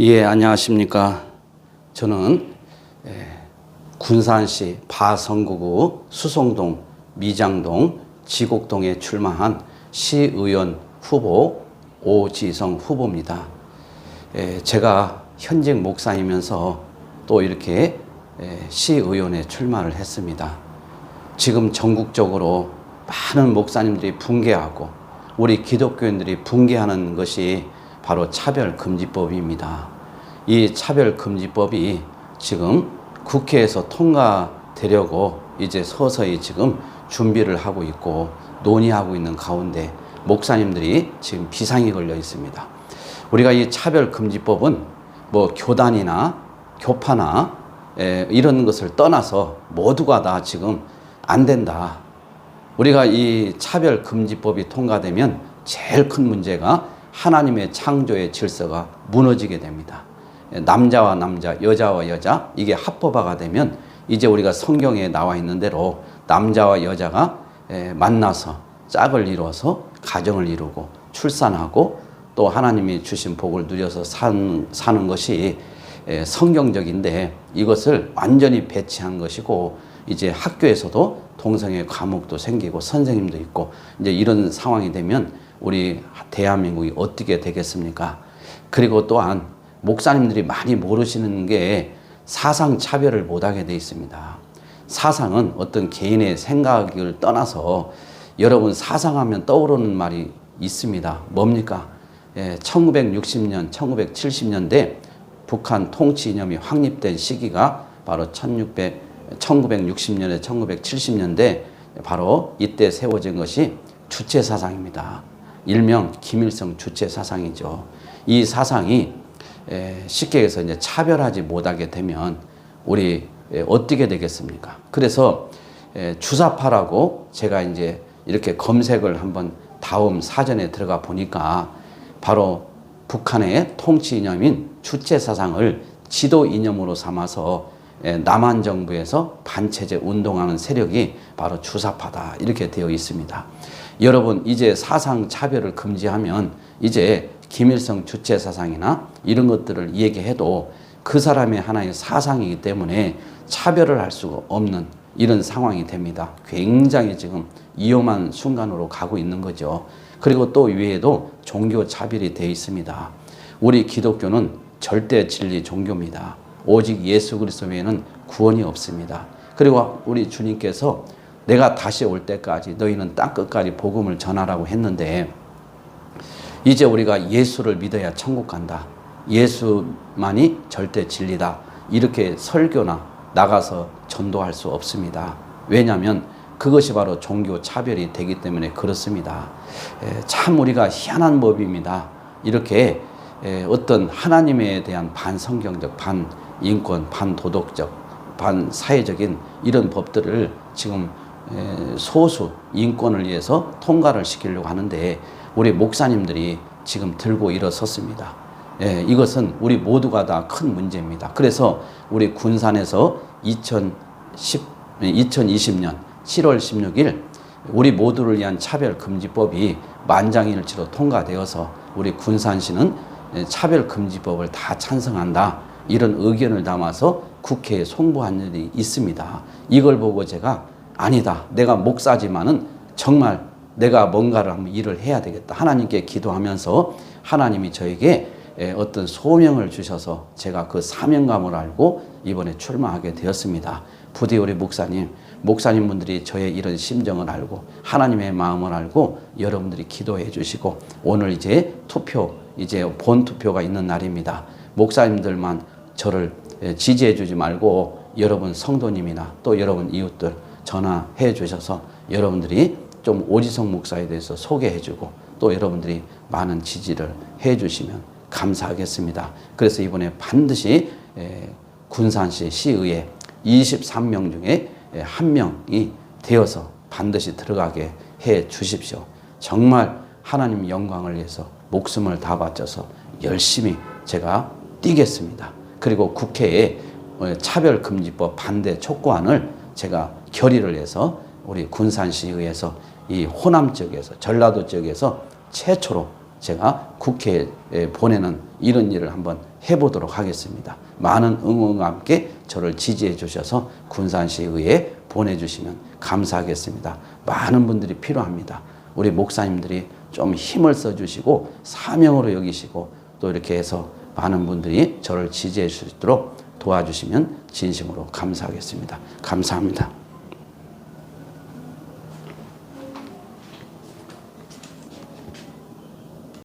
예, 안녕하십니까. 저는 예, 군산시 바성구구 수송동, 미장동, 지곡동에 출마한 시의원 후보 오지성 후보입니다. 예, 제가 현직 목사이면서 또 이렇게 예, 시의원에 출마를 했습니다. 지금 전국적으로 많은 목사님들이 붕괴하고 우리 기독교인들이 붕괴하는 것이 바로 차별금지법입니다. 이 차별금지법이 지금 국회에서 통과되려고 이제 서서히 지금 준비를 하고 있고 논의하고 있는 가운데 목사님들이 지금 비상이 걸려 있습니다. 우리가 이 차별금지법은 뭐 교단이나 교파나 에, 이런 것을 떠나서 모두가 다 지금 안 된다. 우리가 이 차별금지법이 통과되면 제일 큰 문제가 하나님의 창조의 질서가 무너지게 됩니다. 남자와 남자, 여자와 여자, 이게 합법화가 되면 이제 우리가 성경에 나와 있는 대로 남자와 여자가 에, 만나서 짝을 이루어서 가정을 이루고 출산하고 또 하나님이 주신 복을 누려서 산, 사는 것이 에, 성경적인데 이것을 완전히 배치한 것이고 이제 학교에서도 동성애 과목도 생기고 선생님도 있고 이제 이런 상황이 되면 우리 대한민국이 어떻게 되겠습니까? 그리고 또한 목사님들이 많이 모르시는 게 사상 차별을 못하게 돼 있습니다. 사상은 어떤 개인의 생각을 떠나서 여러분 사상하면 떠오르는 말이 있습니다. 뭡니까? 예, 1960년, 1970년대 북한 통치 이념이 확립된 시기가 바로 1600, 1960년에 1970년대 바로 이때 세워진 것이 주체 사상입니다. 일명 김일성 주체 사상이죠. 이 사상이 쉽게 해서 이제 차별하지 못하게 되면 우리 어떻게 되겠습니까? 그래서 주사파라고 제가 이제 이렇게 검색을 한번 다음 사전에 들어가 보니까 바로 북한의 통치 이념인 주체 사상을 지도 이념으로 삼아서 남한 정부에서 반체제 운동하는 세력이 바로 주사파다 이렇게 되어 있습니다. 여러분 이제 사상 차별을 금지하면 이제 김일성 주체 사상이나 이런 것들을 얘기해도 그 사람의 하나의 사상이기 때문에 차별을 할 수가 없는 이런 상황이 됩니다. 굉장히 지금 위험한 순간으로 가고 있는 거죠. 그리고 또 위에도 종교 차별이 되어 있습니다. 우리 기독교는 절대 진리 종교입니다. 오직 예수 그리스도 외에는 구원이 없습니다. 그리고 우리 주님께서 내가 다시 올 때까지 너희는 땅 끝까지 복음을 전하라고 했는데 이제 우리가 예수를 믿어야 천국 간다. 예수만이 절대 진리다. 이렇게 설교나 나가서 전도할 수 없습니다. 왜냐하면 그것이 바로 종교 차별이 되기 때문에 그렇습니다. 참 우리가 희한한 법입니다. 이렇게 어떤 하나님에 대한 반성경적, 반 인권, 반도덕적, 반사회적인 이런 법들을 지금 소수 인권을 위해서 통과를 시키려고 하는데 우리 목사님들이 지금 들고 일어섰습니다. 예, 이것은 우리 모두가 다 큰 문제입니다. 그래서 우리 군산에서 2010, 2020년 7월 16일 우리 모두를 위한 차별금지법이 만장일치로 통과되어서 우리 군산시는 차별금지법을 다 찬성한다. 이런 의견을 담아서 국회에 송부한 일이 있습니다. 이걸 보고 제가 아니다. 내가 목사지만은 정말 내가 뭔가를 한번 일을 해야 되겠다. 하나님께 기도하면서 하나님이 저에게 어떤 소명을 주셔서 제가 그 사명감을 알고 이번에 출마하게 되었습니다. 부디 우리 목사님, 목사님 분들이 저의 이런 심정을 알고 하나님의 마음을 알고 여러분들이 기도해 주시고 오늘 이제 투표, 이제 본 투표가 있는 날입니다. 목사님들만 저를 지지해 주지 말고 여러분 성도님이나 또 여러분 이웃들 전화해 주셔서 여러분들이 좀 오지성 목사에 대해서 소개해 주고 또 여러분들이 많은 지지를 해 주시면 감사하겠습니다. 그래서 이번에 반드시 군산시 시의회 23명 중에 한 명이 되어서 반드시 들어가게 해 주십시오. 정말 하나님 영광을 위해서 목숨을 다 바쳐서 열심히 제가 뛰겠습니다. 그리고 국회에 차별금지법 반대 촉구안을 제가 결의를 해서 우리 군산시의회에서 이 호남 쪽에서 전라도 쪽에서 최초로 제가 국회에 보내는 이런 일을 한번 해보도록 하겠습니다. 많은 응원과 함께 저를 지지해 주셔서 군산시의회에 보내주시면 감사하겠습니다. 많은 분들이 필요합니다. 우리 목사님들이 좀 힘을 써주시고 사명으로 여기시고 또 이렇게 해서 많은 분들이 저를 지지해 있도록 도와주시면 진심으로 감사하겠습니다. 감사합니다.